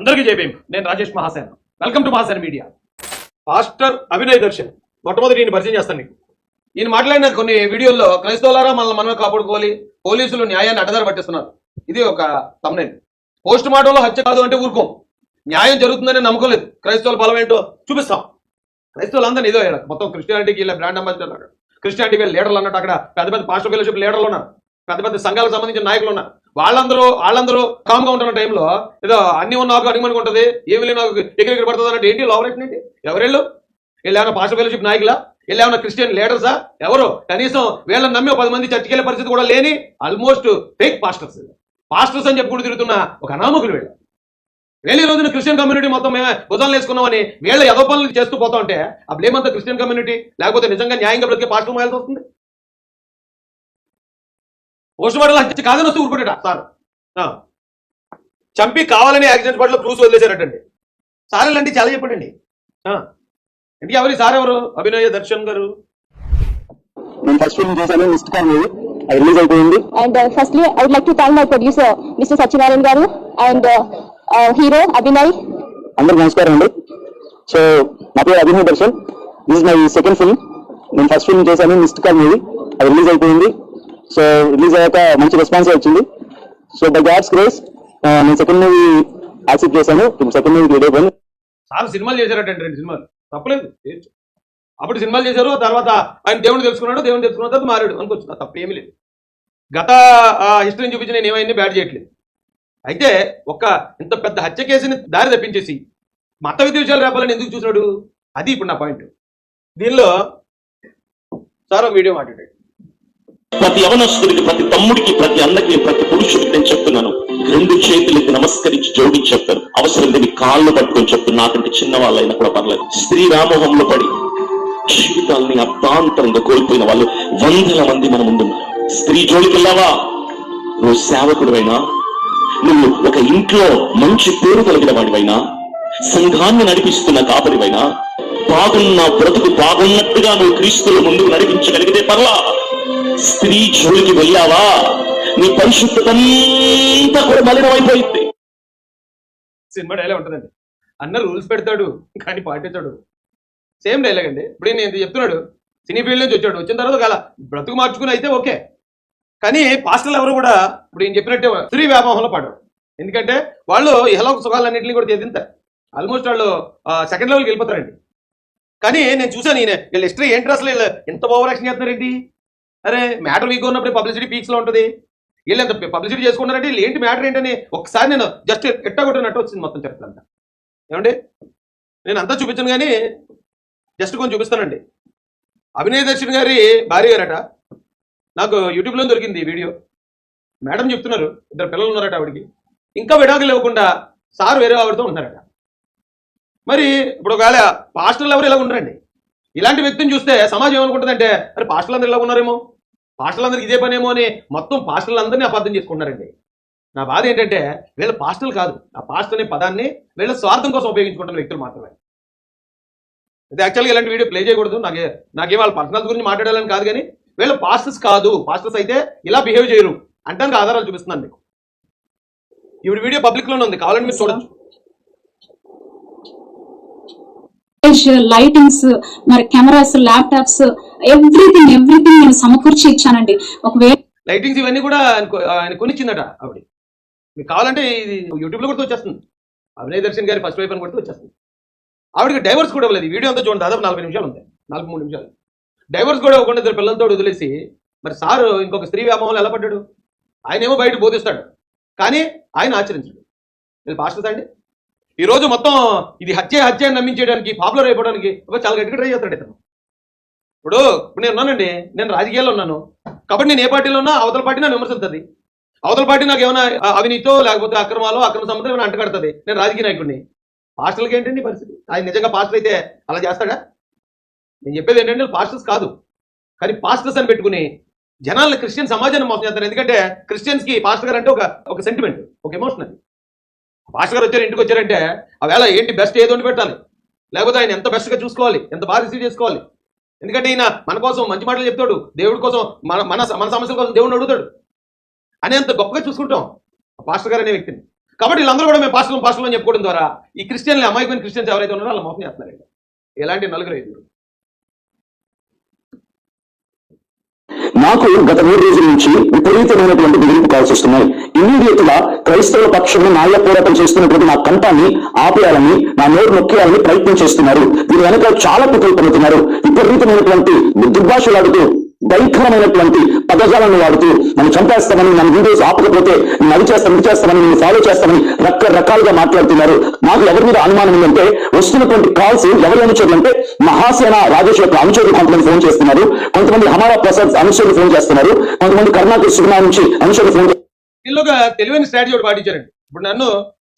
అందరికీ జైభీం నేను Rajesh Mahasen. Welcome to Mahasen media. Pastor Abhinay Darshan. మొట్టమొదటి ఈయన పరిచయం చేస్తాను నీకు. ఈయన మాట్లాడిన కొన్ని వీడియోల్లో క్రైస్తవులారా మనల్ని మనమే కాపాడుకోవాలి పోలీసులు న్యాయాన్ని అడ్డదారి పట్టిస్తున్నారు. ఇది ఒక తమ్నైల్ పోస్ట్ మార్టంలో హత్య కాదు అంటే ఊరుకోం. న్యాయం జరుగుతుందని నమ్మకం లేదు. క్రైస్తవుల బలం ఏంటో చూపిస్తాం. క్రైస్తవులు అందరినీ ఇదో. మొత్తం క్రిస్టియానిటీకి ఇలా బ్రాండ్ అంబాసిడర్ అక్కడ క్రిస్టియానిటీ వీళ్ళ లీడర్లు అన్నట్టు అక్కడ పెద్ద పెద్ద పాస్టర్ ఫెలోషిప్ లీడర్లు ఉన్నారు. పెద్ద పెద్ద సంఘాలకు సంబంధించిన నాయకులు ఉన్నారు. వాళ్ళందరూ వాళ్ళందరూ కామ్గా ఉంటున్న టైంలో ఏదో అన్ని ఉన్న నాకు అడిగమని ఉంటుంది ఏమి లేని నాకు ఎగిరి ఎగిరి పడుతుంది అంటే ఏంటి లోపరేషన్ ఏంటి? ఎవరెళ్ళు? వీళ్ళేమన్నా పాస్టర్ ఫెలోషిప్ నాయకులా? వీళ్ళేమన్నా క్రిస్టియన్ లీడర్సా ఎవరు? కనీసం వీళ్ళని నమ్మి పది మంది చర్చికి వెళ్ళే పరిస్థితి కూడా లేని ఆల్మోస్ట్ ఫేక్ పాస్టర్స్ పాస్టర్స్ అని చెప్పుకుంటూ తిరుగుతున్న ఒక అనామకులు వీళ్ళు. వీళ్ళు ఈ రోజున క్రిస్టియన్ కమ్యూనిటీ మొత్తం మేమే భుజాలు వేసుకున్నామని వీళ్ళ ఎదో పనులు చేస్తూ పోతా ఉంటే ఆ బ్లేమ్ అంతా క్రిస్టియన్ కమ్యూనిటీ లేకపోతే నిజంగా న్యాయంగా బ్రతికే పాస్టర్ మాయాల్సి వస్తుంది? పోస్ట్ మార్టం హత్య కాదని వస్తే ఊరుకుంటాడు. సార్ ఆ. చంపి కావాలని యాక్సిడెంట్ స్పాట్లో ప్రూఫ్ వదిలేశారటండి. సార్ ఇలాంటి చాలా చెప్పండి ఇంటికి ఎవరి సార్ ఎవరు? అభినయ దర్శన్ గారు. నేను ఫస్ట్ ఫిల్మ్ చేశాను మిస్డ్ కాల్ మూవీ అది రిలీజ్ అయిపోయింది. To thank my producer, Mr. Sachinarayan Garu, and uh, uh, hero Abhinay. అందరికి నమస్కారం అండి. సో నా పేరు Abhinav Darshan. This is my second film నేను ఫస్ట్ ఫిల్మ్ చేశాను మిస్డ్ కాల్ మూవీ అది రిలీజ్ అయిపోయింది. సో రిలీజ్ అయ్యాక మంచి రెస్పాన్స్ వచ్చింది. సో బై గాడ్స్ గ్రేస్ నేను సెకండ్ మూవీ యాక్సెప్ట్ చేశాను. సెకండ్ మూవీ రెడీ అయిపోయింది. సార్ సినిమాలు చేశారటండి రెండు సినిమాలు. తప్పలేదు అప్పుడు సినిమాలు చేశారు తర్వాత ఆయన దేవుడు తెలుసుకున్నాడు దేవుడు తెలుసుకున్న తర్వాత మారాడు. అనుకోవచ్చు తప్ప ఏమీ లేదు. గత హిస్టరీని చూపించి నేను ఏమైంది బ్యాడ్ చేయట్లేదు. అయితే ఒక ఇంత పెద్ద హత్య కేసుని దారి తప్పించేసి మత విద్య విషయాలు రేపాలని ఎందుకు చూసినాడు? అది ఇప్పుడు నా పాయింట్ దీనిలో సార్ వీడియో మాట్లాడాడు. ప్రతి యవనస్తుడికి ప్రతి తమ్ముడికి ప్రతి అన్నకి ప్రతి పురుషుడికి నేను చెప్తున్నాను. రెండు చేతులకి నమస్కరించి జోడించి చెప్తాను అవసరం లేని కాళ్ళు పట్టుకొని చెప్తున్నా నాకంటే చిన్న వాళ్ళైనా కూడా పర్లేదు. స్త్రీ రామోహంలో పడి జీవితాల్ని అర్థాంతరంగా కోల్పోయిన వాళ్ళు వందల మంది మన ముందున్నారు. స్త్రీ జోలికి వెళ్ళావా? నువ్వు సేవకుడివైనా? నువ్వు ఒక ఇంట్లో మంచి పేరు కలిగిన వాడివైనా? సంఘాన్ని నడిపిస్తున్న కాపరివైనా? బాగున్న బ్రతుకు బాగున్నట్టుగా నువ్వు క్రీస్తుల ముందుకు నడిపించగలిగితే పర్లా? స్త్రీ జోలికి వెళ్ళావా? నీ పరిశుద్ధతంతా కూడా మలినమైపోయింది సినిమా డైలాగ్ ఉంటుందండి. అన్న రూల్స్ పెడతాడు కానీ పాటించాడు సేమ్ డైలాగ్ అండి. ఇప్పుడు నేను చెప్తున్నాడు సినీ ఫీల్డ్ నుంచి వచ్చాడు. వచ్చిన తర్వాత గల బ్రతుకు మార్చుకుని అయితే ఓకే. కానీ పాస్టర్లు ఎవరు కూడా ఇప్పుడు నేను చెప్పినట్టే స్త్రీ వ్యామోహంలో పడ్డారు ఎందుకంటే వాళ్ళు ఇహలోక సుఖాలన్నింటినీ కూడా తీదింతారు ఆల్మోస్ట్ వాళ్ళు సెకండ్ లెవెల్కి వెళ్ళిపోతారండి. కానీ నేను చూశాను ఈయన. వీళ్ళ హిస్టరీ ఏంటి అసలు? వీళ్ళు ఎంత ఓవర్ యాక్షన్ చేస్తున్నారండి? అరే మ్యాటర్ వీక్ ఉన్నప్పుడు పబ్లిసిటీ పీక్స్లో ఉంటుంది. వీళ్ళు ఎంత పబ్లిసిటీ చేసుకుంటారంటే వీళ్ళు ఏంటి మ్యాటర్ ఏంటని ఒకసారి నేను జస్ట్ ఎట్టగొట్టినట్టు వచ్చింది మొత్తం చెప్పాలంటే ఏమండి? నేను అంతా చూపించాను కానీ జస్ట్ కొంచెం చూపిస్తానండి. అభినయ దర్శన్ గారి భార్య గారట. నాకు యూట్యూబ్లో దొరికింది వీడియో. మేడం చెప్తున్నారు ఇద్దరు పిల్లలు ఉన్నారట ఆవిడికి. ఇంకా విడాకులు ఇవ్వకుండా సార్ వేరే ఆవిడతో ఉన్నారట మరి ఇప్పుడు ఒకవేళ పాస్టర్లు ఎవరు ఇలా ఉండరండి. ఇలాంటి వ్యక్తిని చూస్తే సమాజం ఏమనుకుంటుందంటే అరే పాస్టర్లు అందరూ ఇలా ఉన్నారేమో? పాస్టర్లు అందరికి ఇదే పనేమో అని మొత్తం పాస్టర్లు అందరినీ అబద్ధం చేసుకుంటారండి నా బాధ ఏంటంటే వీళ్ళ పాస్టర్లు కాదు. ఆ పాస్టర్ అనే పదాన్ని వీళ్ళ స్వార్థం కోసం ఉపయోగించుకుంటున్న వ్యక్తులు మాత్రమే. ఇది యాక్చువల్గా ఇలాంటి వీడియో ప్లే చేయకూడదు. నాకే నాకే వాళ్ళ పర్సనల్స్ గురించి మాట్లాడాలని కాదు కానీ వీళ్ళ పాస్టర్స్ కాదు. పాస్టర్స్ అయితే ఇలా బిహేవ్ చేయరు. అంటానికి ఆధారాలు చూపిస్తున్నాను మీకు. ఈవిడ వీడియో పబ్లిక్లోనే ఉంది. కావాలంటే మీరు చూడొచ్చు. లైటింగ్స్ మరి కెమెరాస్ ల్యాప్టాప్స్ ఎవ్రీథింగ్ ఎవ్రీథింగ్ నేను సమకూర్చి ఇచ్చానండి. ఒకవేళ లైటింగ్స్ ఇవన్నీ కూడా ఆయన కొనిచ్చిందట ఆవిడ. మీకు కావాలంటే ఇది యూట్యూబ్లో కూడా వచ్చేస్తుంది. అభినయ దర్శన్ గారి ఫస్ట్ వైఫ్ అని కూడా వచ్చేస్తుంది. ఆవిడకి డైవర్స్ కూడా ఇవ్వలేదు వీడియో అంతా చూడండి. దాదాపు నలభై నిమిషాలు ఉంది నలభై మూడు నిమిషాలు. డైవర్స్ కూడా ఇవ్వకుండా ఇద్దరు పిల్లలతో వదిలేసి మరి సారు ఇంకొక స్త్రీ వ్యామోహంలో ఎలా పడ్డాడు? ఆయన ఏమో బయట బోధిస్తాడు. కానీ ఆయన ఆచరించాడు. వీళ్ళు పాస్టర్స్ అండి? ఈ రోజు మొత్తం ఇది హత్య హత్య అని నమ్మించేయడానికి పాపులర్ అయిపోవడానికి ఒక చాలా గట్టిగా ట్రై చేస్తాడు ఇతను. ఇప్పుడు ఇప్పుడు నేను ఉన్నానండి. నేను రాజకీయాల్లో ఉన్నాను. కాబట్టి నేను ఏ పార్టీలో ఉన్నా అవతల పార్టీ నన్ను విమర్శిస్తుంది. అవతల పార్టీ నాకు ఏమైనా అవినీతో లేకపోతే అక్రమాలు అక్రమ సంబంధం ఏమైనా అంటగడుతుంది. నేను రాజకీయ నాయకుడిని. పాస్టర్లకి ఏంటండి పరిస్థితి? ఆయన నిజంగా పాస్టర్ అయితే అలా చేస్తాడా? నేను చెప్పేది ఏంటంటే పాస్టర్స్ కాదు. కానీ పాస్టర్స్ అని పెట్టుకుని జనాలను క్రిస్టియన్ సమాజాన్ని మోసం చేస్తారు. ఎందుకంటే క్రిస్టియన్స్కి పాస్టర్ గారు అంటే ఒక ఒక సెంటిమెంట్ ఒక ఎమోషన్ అది. భాస్కర్ గారు వచ్చారు ఇంటికి వచ్చారంటే ఆ వేళ ఏంటి బెస్ట్ ఏదో ఒకటి పెట్టాలి? లేకపోతే ఆయన ఎంత బెస్ట్గా చూసుకోవాలి? ఎంత బాగా రిసీవ్ చేసుకోవాలి? ఎందుకంటే ఈయన మన కోసం మంచి మాటలు చెప్తాడు దేవుడి కోసం మన మన మన సమస్యల కోసం దేవుడిని అడుగుతాడు. అని అంత గొప్పగా చూసుకుంటాం ఆ పాస్టర్ గారు అనే వ్యక్తిని. కాబట్టి వీళ్ళందరూ కూడా మేము పాస్టర్లు పాస్టర్లు అని చెప్పుకోవడం ద్వారా ఈ క్రిస్టియన్లు అమాయకమైన క్రిస్టియన్స్ ఎవరైతే ఉన్నారో వాళ్ళ మోసం చేస్తున్నారండి. ఇలాంటి నలుగురు ఐదుగురు. నాకు గత మూడు రోజుల నుంచి విపరీతమైనటువంటి బెదిరింపు కాల్స్ వస్తున్నాయి. ఇమీడియట్గా క్రైస్తవ పక్షంలో న్యాయ పోరాటం చేస్తున్నటువంటి నా కంఠాన్ని ఆపేయాలని నా నోరు నొక్కేయాలని ప్రయత్నం చేస్తున్నారు. దీని వెనక చాలా కుట్రలు పడుతున్నారు విపరీతమైనటువంటి దుర్భాషలాడుతూ భయంకరమైనటువంటి పదజాలను వాడుతూ నన్ను చంపేస్తామని నన్ను హిందూస్ ఆపకపోతే నేను అది చేస్తాను ఇది చేస్తామని నేను ఫాలో చేస్తామని రకరకాలుగా మాట్లాడుతున్నారు. నాకు ఎవరి మీద అనుమానం ఉందంటే వస్తున్నటువంటి కాల్స్ ఎవరి అనుచరులు అంటే మహాసేన రాజేష్ యొక్క అనుచరులు కొంతమంది ఫోన్ చేస్తున్నారు. కొంతమంది హమారా ప్రసాద్ అనుచరులు ఫోన్ చేస్తున్నారు. కొంతమంది కర్ణాటక సుగుణా నుంచి అనుచరులు ఫోన్ వీళ్ళు ఒక తెలివైన స్ట్రాటజీ ఒకటి పాటించారండి. ఇప్పుడు నన్ను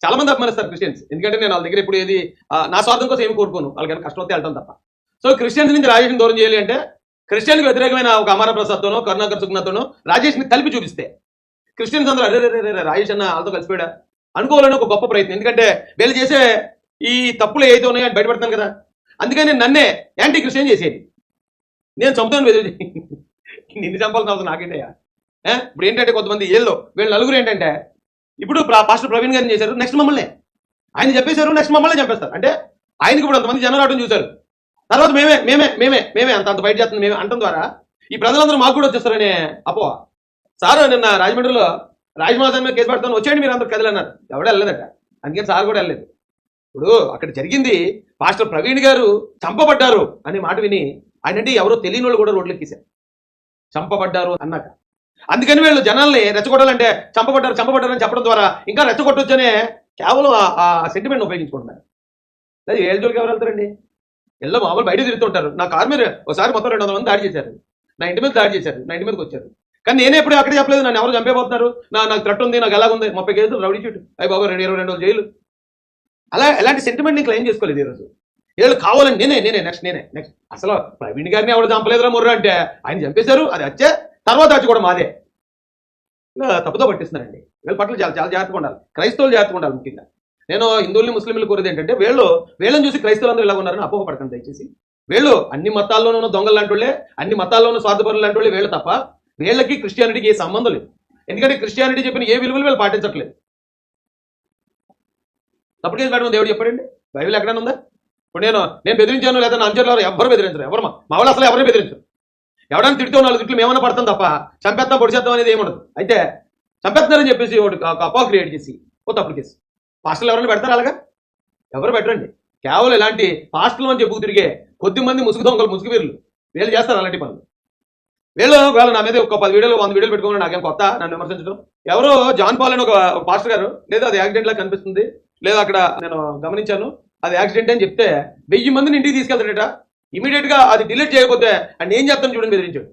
చాలా మంది అభిమానిస్తారు క్రిస్టియన్స్ ఎందుకంటే నేను వాళ్ళ దగ్గర ఇప్పుడు ఏది నా స్వార్థం కోసం ఏమి కోరుకోను. వాళ్ళకి కష్టం వస్తే వెళ్తాను తప్ప. సో క్రిస్టియన్స్ నుంచి రాజేష్ని దూరం చేయాలి అంటే క్రిస్టియన్కి వ్యతిరేకమైన ఒక అమర ప్రసాద్తోనో కరుణాకర్ రాజేష్ రాజేష్ని కలిపి చూపిస్తే క్రిస్టియన్స్ అందరూ అరే రే, రే, రాజేష్ అన్న వాళ్ళతో కలిసిపోయాడా? అనుకోవాలని ఒక గొప్ప ప్రయత్నం. ఎందుకంటే వీళ్ళు చేసే ఈ తప్పులు ఏదైతే ఉన్నాయో అని బయటపడతాను కదా. అందుకని నేను నన్నే యాంటీ క్రిస్టియన్ చేసేది. నేను చంపుతాను నిన్ను చంపాల్సిన అవసరం నాకేంటయ్యా ఇప్పుడు ఏంటంటే కొంతమంది ఏళ్ళు వీళ్ళు నలుగురు ఏంటంటే ఇప్పుడు పాస్టర్ ప్రవీణ్ గారిని చేశారు నెక్స్ట్ మమ్మల్ని. ఆయన చెప్పేశారు నెక్స్ట్ మమ్మల్ని చంపేస్తారు. అంటే ఆయనకి ఇప్పుడు అంతమంది జనం రావడం చూశారు. తర్వాత మేమే మేమే మేమే మేమే అంత అంత బయట చేస్తుంది మేమే అంటం ద్వారా ఈ ప్రజలందరూ మాకు కూడా వచ్చేస్తారనే అపో. సార్ నిన్న రాజమండ్రిలో రాజమహాజన్ మీద కేసు పెడతాను వచ్చేయండి మీరు అందరు కదలన్నారు ఎవడ వెళ్ళలేదట. అందుకని సార్ కూడా వెళ్ళలేదు. ఇప్పుడు అక్కడ జరిగింది పాస్టర్ ప్రవీణ్ గారు చంపబడ్డారు అనే మాట విని ఆయన అంటే ఎవరో తెలియని వాళ్ళు కూడా రోడ్లు ఎక్కేశారు. చంపబడ్డారు అన్నాక. అందుకని వీళ్ళు జనాల్ని రెచ్చగొట్టాలంటే చంపబడ్డారు చంపబడ్డారు అని చెప్పడం ద్వారా ఇంకా రెచ్చగొట్టొచ్చనే కేవలం ఆ- ఆ సెంటిమెంట్ ఉపయోగించుకుంటున్నారు. లేదు ఏళ్ళ జోలికి ఎవరు వెళ్తారండి? ఎల్లో మామూలు బయట తిరుగుతుంటారు నా కార్ మీద ఒకసారి మొత్తం రెండు వందల మంది దాడి చేశారు. నా ఇంటి మీద దాడి చేశారు. నా ఇంటి మీదకి వచ్చారు. కానీ నేనే ఎప్పుడు అక్కడ చెప్పలేదు. నన్ను ఎవరు చంపేపోతున్నారు నా నాకు థ్రెట్ ఉంది నాకు ఎలాగుంది ముప్పై కేసులు రౌడీ చుట్టూ అయ్యి బాబు రెండు ఇరవై రెండు రోజులు జైలు. అలా ఎలాంటి సెంటిమెంట్ నేను క్లెయిమ్ చేసుకోలేదు ఈరోజు వీళ్ళు కావాలని నేనే నేనే నెక్స్ట్ నేనే నెక్స్ట్ అసలు ప్రవీణ్ గారిని ఎవరు చంపలేదురా ముర్రు అంటే? ఆయన చంపేశారు అది వచ్చే తర్వాత వచ్చి కూడా మాదే. తప్పుతో పట్టిస్తున్నారండి. వీళ్ళ పట్ల చాలా చాలా జాగ్రత్తగా ఉండాలి. క్రైస్తవులు జాగ్రత్తగా ఉండాలి ముఖ్యంగా. నేను హిందువుల్ని ముస్లింలు కోరేది ఏంటంటే వీళ్ళు వీళ్ళని చూసి క్రైస్తవులందరూ ఇలా ఉన్నారని అపోహపడకండి దయచేసి. వీళ్ళు అన్ని మతాల్లోనూ దొంగలు లాంటి అన్ని మతాల్లోనూ స్వార్థపరులు లాంటివాళ్ళే వీళ్ళు తప్ప వీళ్ళకి క్రిస్టియానిటీకి ఏ సంబంధం లేదు. ఎందుకంటే క్రిస్టియానిటీ చెప్పిన ఏ విలువలు వీళ్ళు పాటించట్లేదు. తప్పుడు కేసు పెట్టడం దేవుడు చెప్పాడండి? బైబిల్ ఎక్కడైనా ఉందా? ఇప్పుడు నేను నేను బెదిరించాను లేదా నా అంచర్లు ఎవరు ఎవ్వరు బెదిరించరు? ఎవరు మా వాళ్ళు అసలు ఎవరిని బెదిరించరు? ఎవడైనా తిడితే నాలుగు తిట్లు మేమన్నా పడతాం తప్ప చంపేస్తాం పొడిచేద్దాం అనేది ఏముండదు. అయితే చంపేస్తున్నారని చెప్పేసి ఒక అపా క్రియేట్ చేసి ఓ తప్పుడు కేసు. పాస్టర్లు ఎవరైనా పెడతారు అలాగా? ఎవరు పెట్టరండి? కేవలం ఇలాంటి పాస్టర్లు అని చెప్పుకు తిరిగే కొద్ది మంది ముసుగు దొంగలు ముసుగు వీరులు. వీళ్ళు చేస్తారు అలాంటి పనులు. వీళ్ళు వీళ్ళు నా మీద ఒక పది వీడియోలు వంద వీడియోలు పెట్టుకుని నాకేం కొత్త? నన్ను విమర్శించడం? ఎవరో జాన్ పాల్ అని ఒక పాస్టర్ గారు. లేదా అది యాక్సిడెంట్ లా కనిపిస్తుంది. లేదా అక్కడ నేను గమనించాను. అది యాక్సిడెంట్ అని చెప్తే వెయ్యి మందిని ఇంటికి తీసుకెళ్తాడట. ఇమీడియట్గా అది డిలీట్ చేయకపోతే అండ్ ఏం చేస్తాను చూడండి బెదిరించాడు.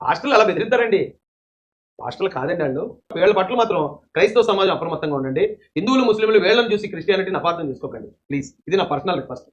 హాస్టల్ అలా బెదిరిస్తారండి పాస్టర్లు కాదండి వాళ్ళు. వీళ్ళ పట్ల మాత్రం క్రైస్తవ సమాజం అప్రమత్తంగా ఉండండి. హిందువులు ముస్లింలు వీళ్ళని చూసి క్రిస్టియానిటీని అపార్థం చేసుకోకండి. ప్లీజ్. ఇది నా పర్సనల్ రిక్వెస్ట్.